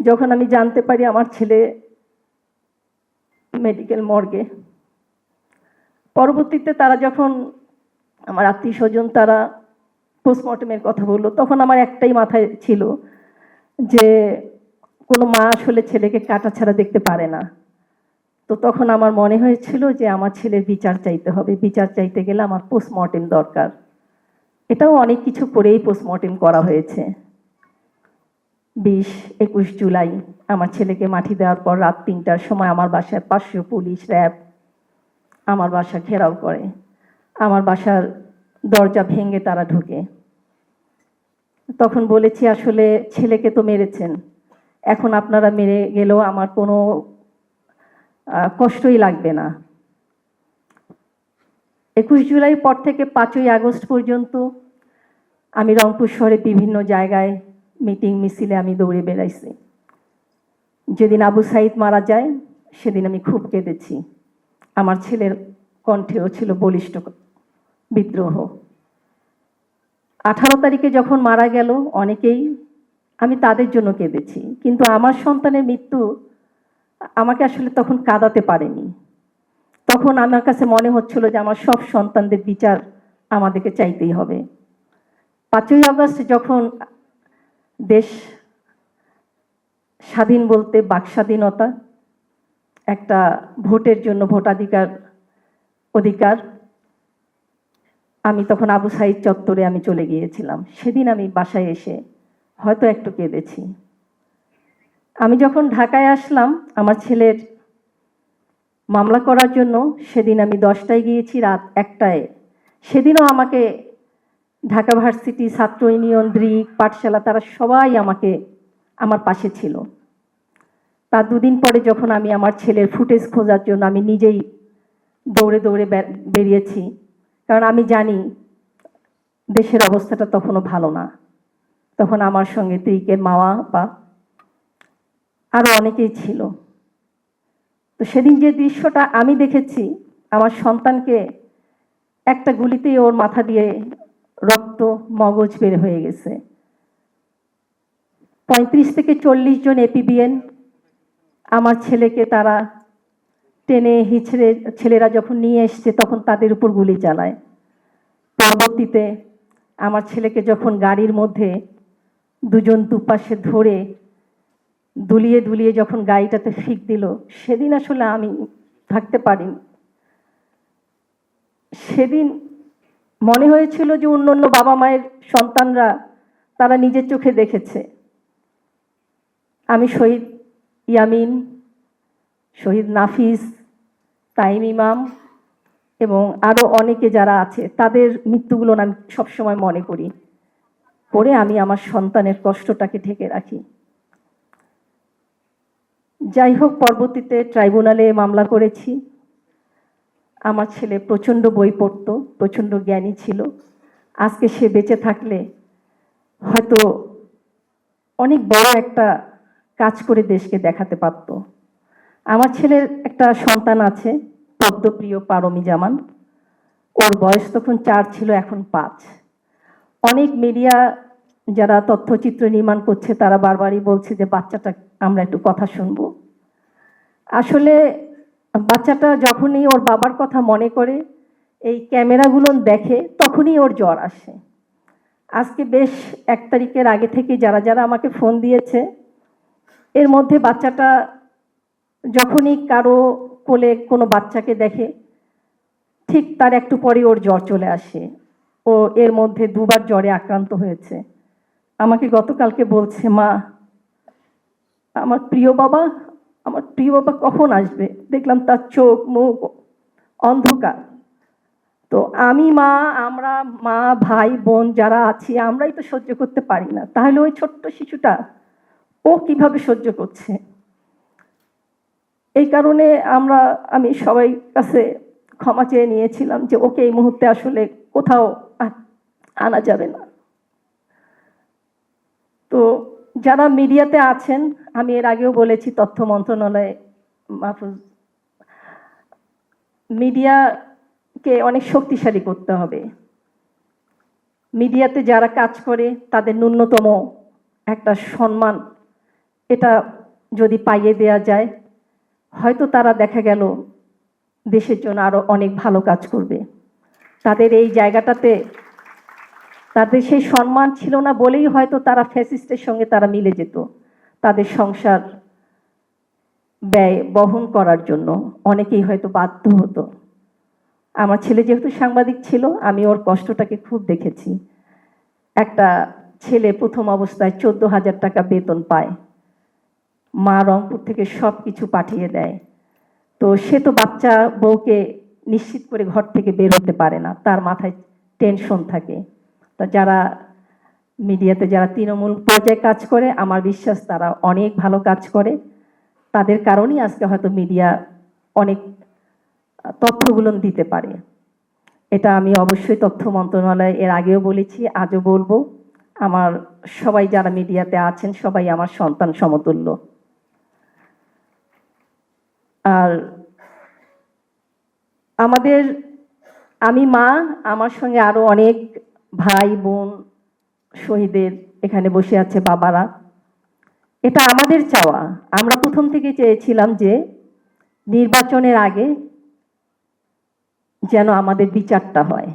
যখন আমি জানতে পারি আমার ছেলে মেডিকেল মর্গে পরবর্তীতে তারা যখন আমার আত্মীয় স্বজন তারা পোস্টমর্টমের কথা বলল, তখন আমার একটাই মাথায় ছিল যে কোনো মা আসলে ছেলেকে কাটা ছাড়া দেখতে পারে না। তো তখন আমার মনে হয়েছিল যে আমার ছেলের বিচার চাইতে হবে, বিচার চাইতে গেলে আমার পোস্টমর্টেম দরকার। এটাও অনেক কিছু করেই পোস্টমর্টেম করা হয়েছে। বিশ একুশ জুলাই। আমার ছেলেকে মাটি দেওয়ার পর রাত তিনটার সময় আমার বাসায় পাঁচশো পুলিশ র্যাব আমার বাসা ঘেরাও করে। আমার বাসার দরজা ভেঙে তারা ঢুকে। তখন বলেছি, আসলে ছেলেকে তো মেরেছেন। এখন আপনারা মেরে গেলেও আমার কোনো কষ্টই লাগবে না। একুশ জুলাই পর থেকে পাঁচই আগস্ট পর্যন্ত আমি রংপুর শহরে বিভিন্ন জায়গায় মিটিং মিছিলে আমি দৌড়ে বেড়াইছি। যেদিন আবু সাইদ মারা যায়, সেদিন আমি খুব কেঁদেছি। আমার ছেলের কণ্ঠেও ছিল বলিষ্ঠ বিদ্রোহ। আঠারো তারিখে যখন মারা গেল, অনেকেই আমি তাদের জন্য কেঁদেছি। কিন্তু আমার সন্তানের মৃত্যু আমাকে আসলে তখন কাঁদাতে পারেনি। তখন আমার কাছে মনে হচ্ছিল যে আমার সব সন্তানদের বিচার আমাদেরকে চাইতেই হবে। পাঁচই আগস্ট যখন দেশ স্বাধীন বলতে বাক স্বাধীনতা, একটা ভোটের জন্য ভোটাধিকার অধিকার। আমি তখন আবু সাইদ চত্বরে আমি চলে গিয়েছিলাম। সেদিন আমি বাসায় এসে হয়তো একটু কেঁদেছি। আমি যখন ঢাকায় আসলাম, আমার ছেলের মামলা করার জন্য সেদিন আমি দশটায় গিয়েছি, রাত একটায়। সেদিনও আমাকে ঢাকা ভার্সিটি, ছাত্র ইউনিয়ন দ্রিক পাঠশালা, তারা সবাই আমাকে আমার পাশে ছিল। তার দুদিন পরে যখন আমি আমার ছেলের ফুটেজ খোঁজার জন্য আমি নিজেই দৌড়ে দৌড়ে বেরিয়েছি, কারণ আমি জানি দেশের অবস্থাটা তখনও ভালো না। তখন আমার সঙ্গে ত্রিকের মাওয়া বা আরও অনেকেই ছিল। তো সেদিন যে দৃশ্যটা আমি দেখেছি, আমার সন্তানকে একটা গুলিতেই ওর মাথা দিয়ে রক্ত, মগজ বের হয়ে গেছে। পঁয়ত্রিশ থেকে চল্লিশ জন এপিবিএন আমার ছেলেকে তারা টেনে হিচড়ে, ছেলেরা যখন নিয়ে এসছে তখন তাদের উপর গুলি চালায়। পরবর্তীতে আমার ছেলেকে যখন গাড়ির মধ্যে দুজন দুপাশে ধরে দুলিয়ে দুলিয়ে যখন গাড়িটাতে ফিক দিল, সেদিন আসলে আমি থাকতে পারিনি। সেদিন মনে হয়েছিল যে অন্য বাবা মায়ের সন্তানরা তারা নিজের চোখে দেখেছে। আমি শহীদ ইয়ামিন, শহীদ নাফিস, তাইম ইমাম এবং আরও অনেকে যারা আছে, তাদের মৃত্যুগুলো আমি সবসময় মনে করি। করে আমি আমার সন্তানের কষ্টটাকে ঢেকে রাখি। যাই হোক, পরবর্তীতে ট্রাইব্যুনালে মামলা করেছি। আমার ছেলে প্রচণ্ড বই পড়তো, প্রচণ্ড জ্ঞানী ছিল। আজকে সে বেঁচে থাকলে হয়তো অনেক বড় একটা কাজ করে দেশকে দেখাতে পারত। আমার ছেলের একটা সন্তান আছে, পদ্মপ্রিয় পারমি জামান। ওর বয়স তখন চার, ছিল এখন পাঁচ। অনেক মিডিয়া যারা তথ্যচিত্র নির্মাণ করছে, তারা বারবারই বলছে যে, বাচ্চাটা, আমরা একটু কথা শুনব। আসলে বাচ্চাটা যখনই ওর বাবার কথা মনে করে, এই ক্যামেরাগুলো দেখে তখনই ওর জ্বর আসে। আজকে বেশ এক তারিখের আগে থেকে যারা যারা আমাকে ফোন দিয়েছে, এর মধ্যে বাচ্চাটা যখনই কারও কোলে কোনো বাচ্চাকে দেখে, ঠিক তার একটু পরে ওর জ্বর চলে আসে। ও এর মধ্যে দুবার জ্বরে আক্রান্ত হয়েছে। আমাকে গতকালকে বলছে, মা, আমার প্রিয় বাবা আমার প্রিয় বাবা কখন আসবে? দেখলাম তার চোখ, মুখ অন্ধকার। তো আমি, মা, আমরা, মা, ভাই, বোন যারা আছি, আমরাই তো সহ্য করতে পারি না। তাহলে ওই ছোট্ট শিশুটা, ও কীভাবে সহ্য করছে? এই কারণে আমরা, আমি সবাই কাছে ক্ষমা চেয়ে নিয়েছিলাম যে ওকে এই মুহূর্তে আসলে কোথাও আনা যাবে না। তো যারা মিডিয়াতে আছেন, আমি এর আগেও বলেছি তথ্য মন্ত্রণালয়ে, মাহফুজ, মিডিয়াকে অনেক শক্তিশালী করতে হবে। মিডিয়াতে যারা কাজ করে, তাদের ন্যূনতম একটা সম্মান, এটা যদি পাইয়ে দেয়া যায়, হয়তো তারা দেখা গেল দেশের জন্য আরও অনেক ভালো কাজ করবে। তাদের এই জায়গাটাতে তাদের সেই সম্মান ছিল না বলেই হয়তো তারা ফ্যাসিস্টের সঙ্গে তারা মিলে যেত। তাদের সংসার ব্যয় বহন করার জন্য অনেকেই হয়তো বাধ্য হতো। আমার ছেলে যেহেতু সাংবাদিক ছিল, আমি ওর কষ্টটাকে খুব দেখেছি। একটা ছেলে প্রথম অবস্থায় চোদ্দ হাজার টাকা বেতন পায়। মা রংপুর থেকে সব কিছু পাঠিয়ে দেয়। তো সে তো বাচ্চা বউকে নিশ্চিত করে ঘর থেকে বের হতে পারে না, তার মাথায় টেনশন থাকে। তা যারা মিডিয়াতে যারা তৃণমূল পর্যায়ে কাজ করে, আমার বিশ্বাস তারা অনেক ভালো কাজ করে। তাদের কারণেই আজকে হয়তো মিডিয়া অনেক তথ্যগুলো দিতে পারে। এটা আমি অবশ্যই তথ্য মন্ত্রণালয় এর আগেও বলেছি, আজও বলব। আমার সবাই যারা মিডিয়াতে আছেন, সবাই আমার সন্তান সমতুল্য। আর আমাদের, আমি মা, আমার সঙ্গে আরও অনেক ভাই বোন শহীদের এখানে বসে আছে বাবারা। এটা আমাদের চাওয়া। আমরা প্রথম থেকে চেয়েছিলাম যে নির্বাচনের আগে যেন আমাদের বিচারটা হয়।